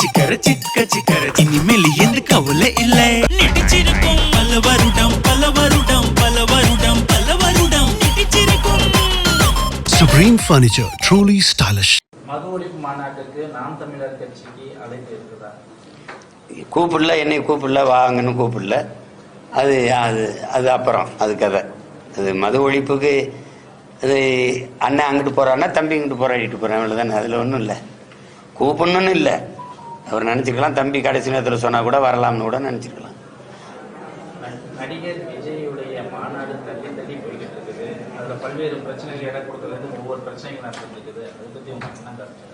சிக்கர சிக்க சிக்கர. இனிமேல் எந்த கவலை இல்லை. நடிச்சிருக்கும் பல வருடம் பல வருடம் பல வருடம் பல வருடம் நடிச்சிருக்கும் Supreme Furniture, truly stylish. மது ஒழிப்பு மாநாட்டுக்கு நாம் தமிழர் கட்சிக்கு அழைப்பு இருக்குதா? கூப்பிடல என்னை கூப்பிடல வாங்கன்னு கூப்பிடல. அது அது அது அப்புறம் அது கதை. அது மது ஒழிப்புக்கு அது அண்ணன் அங்கிட்டு போறான்னா தம்பி இங்கிட்டு போராடிட்டு போறான். அவ்வளோதானே அதில் ஒன்றும் இல்லை. கூப்பிடணும்னு இல்லை. அவர் நினச்சிருக்கலாம் தம்பி கடைசி நேரத்தில் சொன்னால் கூட வரலாம்னு கூட நினச்சிருக்கலாம். ந- நடிகர் விஜயுடைய மாநாடு தள்ளி தள்ளி போய்கிட்டு இருக்குது. அதுல பல்வேறு பிரச்சனைகள் இடம் கொடுக்கறது ஒவ்வொரு பிரச்சனைகள் நடந்துட்டு இருக்குது அதை பத்தி உங்களுக்கு என்ன கருத்து?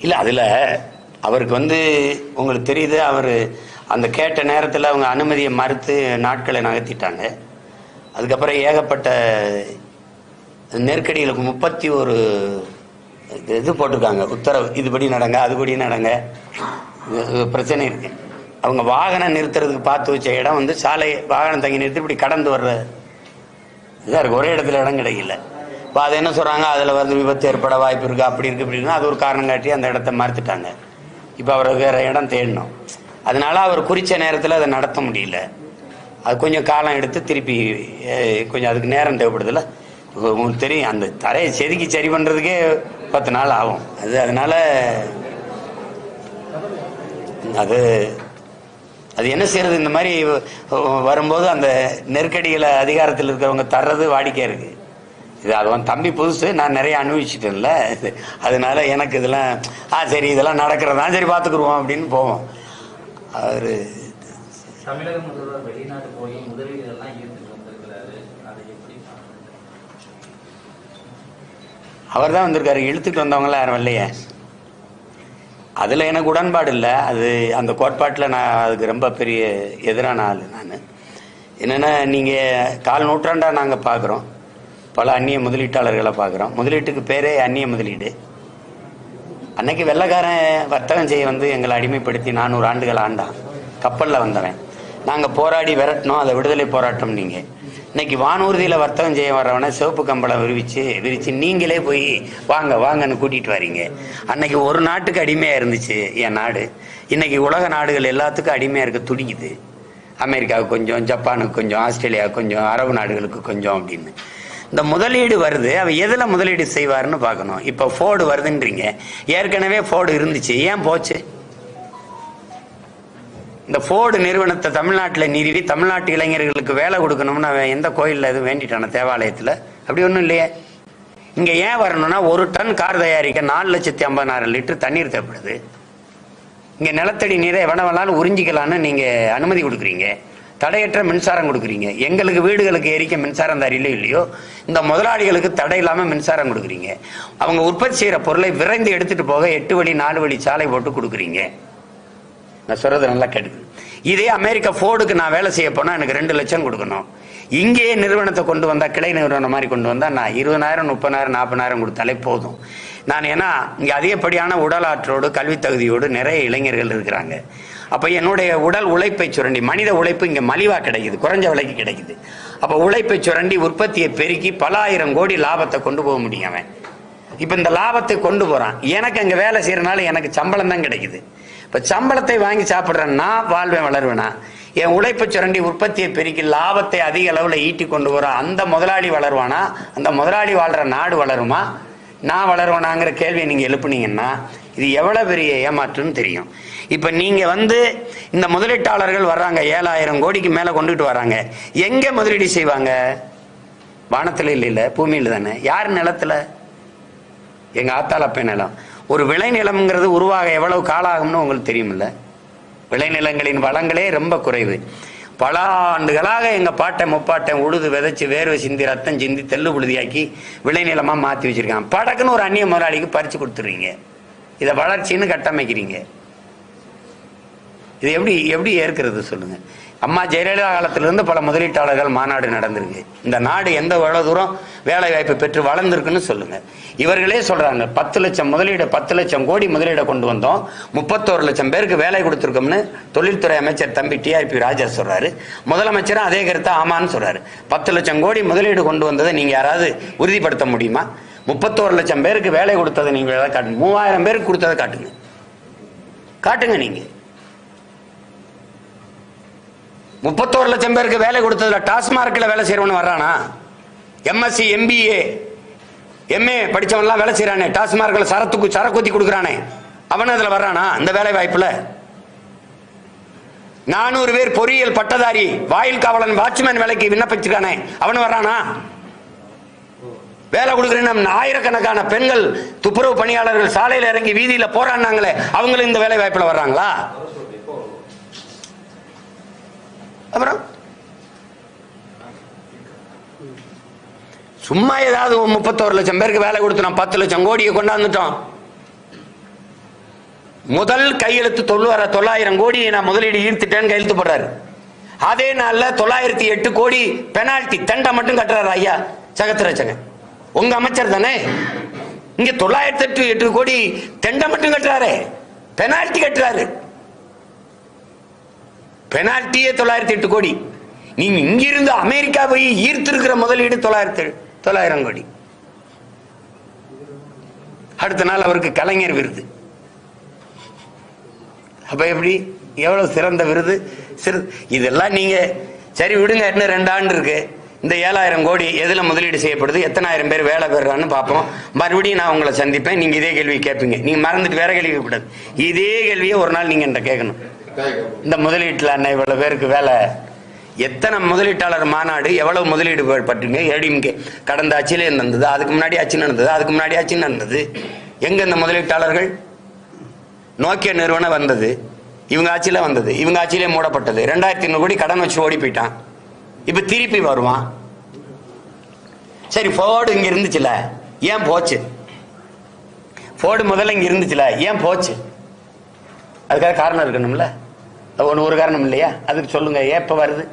இல்லை அதில் அவருக்கு வந்து உங்களுக்கு தெரியுது அவர் அந்த கேட்ட நேரத்தில் அவங்க அனுமதியை மறுத்து நாட்களை நகர்த்திட்டாங்க. அதுக்கப்புறம் ஏகப்பட்ட நெருக்கடிகளுக்கு முப்பத்தி ஒரு இது- போட்டிருக்காங்க. உத்தரவு. இதுபடி நடங்க அதுபடி நடங்க. பிரச்சனை இருக்கு. அவங்க வாகனம் நிறுத்துறதுக்கு பார்த்து வச்ச இடம் வந்து சாலை வாகனம் தங்கி நிறுத்தி இப்படி கடந்து வர்ற இதாக இருக்கு. ஒரே இடத்துல இடம் கிடைக்கல. இப்போ அதை என்ன சொல்கிறாங்க அதில் வந்து விபத்து ஏற்பட வாய்ப்பு இருக்குது அப்படி இருக்குது அப்படின்னா அது ஒரு காரணம் காட்டி அந்த இடத்த மறுத்துட்டாங்க. இப்போ அவர் வேறு இடம் தேடணும். அதனால அவர் குறித்த நேரத்தில் அதை நடத்த முடியல. அது கொஞ்சம் காலம் எடுத்து திருப்பி கொஞ்சம் அதுக்கு நேரம் தேவைப்படுதுல்ல. உங்களுக்கு தெரியும் அந்த தரையை செதுக்கி சரி பண்ணுறதுக்கே பத்து நாள் ஆகும். அது அதனால அது அது என்ன செய்யறது? இந்த மாதிரி வரும்போது அந்த நெருக்கடிகளை அதிகாரத்தில் இருக்கிறவங்க தர்றது வாடிக்கை இருக்கு. இது அது வந்து தம்பி புதுசு நான் நிறைய அனுபவிச்சிட்டேன்ல. இது- அதனால எனக்கு இதெல்லாம் ஆ சரி இதெல்லாம் நடக்கிறதா சரி பார்த்துக்குருவோம் அப்படின்னு போவோம். அவரு தமிழக முதல்வர் வெளிநாடு போய் முதலீடுகள்லாம் ஈர்த்துட்டு வந்திருக்கிறாரு அதை எப்படி பார்க்கணும்? அவர் தான் வந்திருக்காரு. இழுத்துட்டு வந்தவங்களாம் யாரும் இல்லையே அதில் எனக்கு உடன்பாடு இல்லை. அது அந்த கோட்பாட்டில் நான் அதுக்கு ரொம்ப பெரிய எதிரான ஆள் நான். என்னென்னா நீங்கள் கால் நூற்றாண்டாக நாங்கள் பார்க்குறோம் பல அந்நிய முதலீட்டாளர்களை பார்க்குறோம் முதலீட்டுக்கு பேரே அந்நிய முதலீடு. அன்னைக்கு வெள்ளைக்காரன் வர்த்தகம் செய்ய வந்து எங்களை அடிமைப்படுத்தி நானூறு ஆண்டுகள் ஆண்டான். கப்பலில் வந்தவன். நாங்கள் போராடி விரட்டினோம். அதை விடுதலை போராட்டம் நீங்கள் இன்னைக்கு வானூர்தியில் வர்த்தகம் செய்ய வர்றவனை சிவப்பு கம்பளம் விரிவிச்சு விரிச்சு நீங்களே போய் வாங்க வாங்கன்னு கூட்டிகிட்டு வரீங்க. அன்னைக்கு ஒரு நாட்டுக்கு அடிமையாக இருந்துச்சு என் நாடு. இன்னைக்கு உலக நாடுகள் எல்லாத்துக்கும் அடிமையாக இருக்க துடிக்குது. அமெரிக்காவுக்கு கொஞ்சம் ஜப்பானுக்கு கொஞ்சம் ஆஸ்திரேலியாவுக்கு கொஞ்சம் அரபு நாடுகளுக்கு கொஞ்சம் அப்படின்னு. இந்த முதலீடு வருது. அவர் எதில் முதலீடு செய்வாருன்னு பார்க்கணும். இப்போ ஃபோர்டு வருதுன்றீங்க. ஏற்கனவே ஃபோர்டு இருந்துச்சு. ஏன் போச்சு? இந்த ஃபோர்டு நிறுவனத்தை தமிழ்நாட்டில் நிறுவி தமிழ்நாட்டு இளைஞர்களுக்கு வேலை கொடுக்கணும்னு அவன் எந்த கோயிலில் எதுவும் வேண்டிட்டான தேவாலயத்தில்? அப்படி ஒன்றும் இல்லையே. இங்கே ஏன் வரணும்னா ஒரு டன் கார் தயாரிக்க நாலு லட்சத்தி ஐம்பதாயிரம் லிட்டர் தண்ணீர் தேவைப்படுது. இங்கே நிலத்தடி நீரை எவன வேணாலும் உறிஞ்சிக்கலான்னு நீங்கள் அனுமதி கொடுக்குறீங்க. தடையற்ற மின்சாரம் கொடுக்குறீங்க. எங்களுக்கு வீடுகளுக்கு எரிக்க மின்சாரம் தரையிலோ இல்லையோ இந்த முதலாளிகளுக்கு தடை இல்லாமல் மின்சாரம் கொடுக்குறீங்க. அவங்க உற்பத்தி செய்கிற பொருளை விரைந்து எடுத்துகிட்டு போக எட்டு வழி நாலு வழி சாலை போட்டு கொடுக்குறீங்க. நான் சொல்றது நல்லா கேட்டுக்கு. இதே அமெரிக்கா ஃபோர்டுக்கு நான் வேலை செய்ய போனால் எனக்கு ரெண்டு லட்சம் கொடுக்கணும். இங்கேயே நிறுவனத்தை கொண்டு வந்தால் கிளை நிறுவனம் மாதிரி கொண்டு வந்தால் நான் இருபதாயிரம் முப்பதாயிரம் நாற்பதாயிரம் கொடுத்தாலே போதும். நான் ஏன்னா இங்கே அதிகப்படியான உடல் ஆற்றோடு கல்வி தகுதியோடு நிறைய இளைஞர்கள் இருக்கிறாங்க. அப்போ என்னுடைய உடல் உழைப்பை சுரண்டி மனித உழைப்பு இங்கே மலிவாக கிடைக்குது குறைஞ்ச விலைக்கு கிடைக்குது. அப்போ உழைப்பை சுரண்டி உற்பத்தியை பெருக்கி பல ஆயிரம் கோடி லாபத்தை கொண்டு போக முடியும் அவன். இப்போ இந்த லாபத்தை கொண்டு போகிறான் எனக்கு அங்கே வேலை செய்கிறனால எனக்கு சம்பளம் தான் கிடைக்குது. இப்போ சம்பளத்தை வாங்கி சாப்பிட்றேன்னா வாழ்வேன் வளருவேனா? என் உழைப்பு சுரண்டி உற்பத்தியை பெருக்கி லாபத்தை அதிக அளவில் ஈட்டி கொண்டு வர அந்த முதலாளி வளருவானா? அந்த முதலாளி வாழ்கிற நாடு வளருமா? நான் வளருவேனாங்கிற கேள்வியை நீங்கள் எழுப்புனீங்கன்னா இது எவ்வளோ பெரிய ஏமாற்றுன்னு தெரியும். இப்போ நீங்கள் வந்து இந்த முதலீட்டாளர்கள் வர்றாங்க ஏழாயிரம் கோடிக்கு மேலே கொண்டுகிட்டு வராங்க. எங்கே முதலீடு செய்வாங்க? வானத்தில் இல்லை பூமியில் தானே. யார் நிலத்தில்? எங்கள் ஆத்தாளப்பை நிலம். ஒரு விளைநிலம்ங்கிறது உருவாக எவ்வளவு காலாகும்னு உங்களுக்கு தெரியுமில்ல? விளைநிலங்களின் வளங்களே ரொம்ப குறைவு. பல ஆண்டுகளாக எங்கள் பாட்டை முப்பாட்டை உழுது விதைச்சி வேர்வை சிந்தி ரத்தம் சிந்தி தெல்லு புழுதியாக்கி விளைநிலமாக மாற்றி வச்சுருக்காங்க. படக்குன்னு ஒரு அந்நிய முதலாளிக்கு பறித்து கொடுத்துருவீங்க இதை வளர்ச்சின்னு கட்டமைக்கிறீங்க. இது எப்படி எப்படி ஏற்கிறது சொல்லுங்கள் அம்மா ஜெயலலிதா காலத்திலிருந்து பல முதலீட்டாளர்கள் மாநாடு நடந்திருக்கு. இந்த நாடு எந்த எவ்வளவு தூரம் வேலை வாய்ப்பு பெற்று வளர்ந்துருக்குன்னு சொல்லுங்க. இவர்களே சொல்றாங்க பத்து லட்சம் முதலீடு பத்து லட்சம் கோடி முதலீடை கொண்டு வந்தோம். முப்பத்தோரு லட்சம் பேருக்கு வேலை கொடுத்துருக்கோம்னு தொழில்துறை அமைச்சர் தம்பி டிஆர்பி ராஜா சொல்றாரு. முதலமைச்சரும் அதே கருத்தை ஆமான்னு சொல்றாரு. பத்து லட்சம் கோடி முதலீடு கொண்டு வந்ததை நீங்க யாராவது உறுதிப்படுத்த முடியுமா? முப்பத்தோரு லட்சம் பேருக்கு வேலை கொடுத்ததை நீங்க காட்டுங்க. மூவாயிரம் பேருக்கு கொடுத்ததை காட்டுங்க. காட்டுங்க நீங்கள் முப்பத்தோரு லட்சம் பேருக்கு வேலை கொடுத்ததுல டாஸ்மார்க்ல வேலை செய்யறவன் வர்றானா? எம்எஸ்சி எம்பிஏ எம்ஏ படிச்சவன்லாம் வேலை செய்யறானே டாஸ்மார்க்ல சரத்துக்கு சரக்குத்தி கொடுக்குறானே. அவன் அதுல வர்றானா? இந்த வேலை வாய்ப்புல. நானூறு பேர் பொறியியல் பட்டதாரி வாயில் காவலன் வாட்ச்மேன் வேலைக்கு விண்ணப்பிச்சிருக்கானே. அவன் வர்றானா? வேலை கொடுக்குறேன் ஆயிரக்கணக்கான பெண்கள் துப்புரவு பணியாளர்கள் சாலையில் இறங்கி வீதியில் போராடினாங்களே அவங்களும் இந்த வேலை வாய்ப்பில் வர்றாங்களா? சும்மா ஏதாவது முப்பத்தோரு லட்சம் பேருக்கு வேலை கொடுத்துட்டோம் பத்து லட்சம் கோடியை கொண்டாந்துட்டோம். முதல் கையெழுத்து தொள்ளாயிர தொள்ளாயிரம் கோடியை நான் முதலீடு ஈர்த்துட்டேன்னு கையெழுத்து போடுறாரு. அதே நாளில் தொள்ளாயிரத்தி எட்டு கோடி பெனால்டி தண்டை மட்டும் கட்டுறாரு ஐயா சகத்திரச்சங்க உங்க அமைச்சர் தானே? இங்க தொள்ளாயிரத்தி எட்டு எட்டு கோடி தெண்டை மட்டும் கட்டுறாரு. பெனால்டி கட்டுறாரு. பெனால்ட்டியே தொள்ளாயிரத்தி எட்டு கோடி. நீங்க இங்கிருந்து அமெரிக்கா போய் ஈர்த்திருக்கிற முதலீடு தொள்ளாயிரத்தி தொள்ளாயிரம் கோடி. அடுத்த நாள் அவருக்கு கலைஞர் விருது. அப்ப எப்படி? எவ்வளவு சிறந்த விருது? சிறு இதெல்லாம் நீங்க சரி விடுங்க இன்னும் ரெண்டு ஆண்டு இருக்கு. இந்த ஏழாயிரம் கோடி எதுல முதலீடு செய்யப்படுது? எத்தனாயிரம் பேர் வேலை பெறான்னு பார்ப்போம். மறுபடியும் நான் உங்களை சந்திப்பேன். நீங்க இதே கேள்வி கேட்பீங்க. நீங்க மறந்துட்டு வேற கேள்வி கூடாது இதே கேள்வியை ஒரு நாள் நீங்க என்கிட்ட கேட்கணும். இந்த முதலீட்டுல அண்ணன் இவ்வளவு பேருக்கு வேலை எத்தனை முதலீட்டாளர் மாநாடு எவ்வளவு முதலீடு பற்றிங்க? ஏடிஎம்கே கடந்த ஆட்சியிலே நடந்தது அதுக்கு முன்னாடி ஆட்சி நடந்தது அதுக்கு முன்னாடி ஆட்சி நடந்தது. எங்க இந்த முதலீட்டாளர்கள்? நோக்கிய நிறுவனம் வந்தது இவங்க ஆட்சியில வந்தது இவங்க ஆட்சியிலே மூடப்பட்டது. ரெண்டாயிரத்தி ஐநூறு கோடி கடன் வச்சு ஓடி போயிட்டான். இப்ப திருப்பி வருவான். சரி ஃபோர்டு இங்க இருந்துச்சுல ஏன் போச்சு? ஃபோர்டு முதல்ல இங்க இருந்துச்சுல ஏன் போச்சு? அதுக்காக காரணம் இருக்கணும்ல. அது ஒன்று ஒரு காரணம் இல்லையா? அதுக்கு சொல்லுங்க ஏன் இப்போ வருது?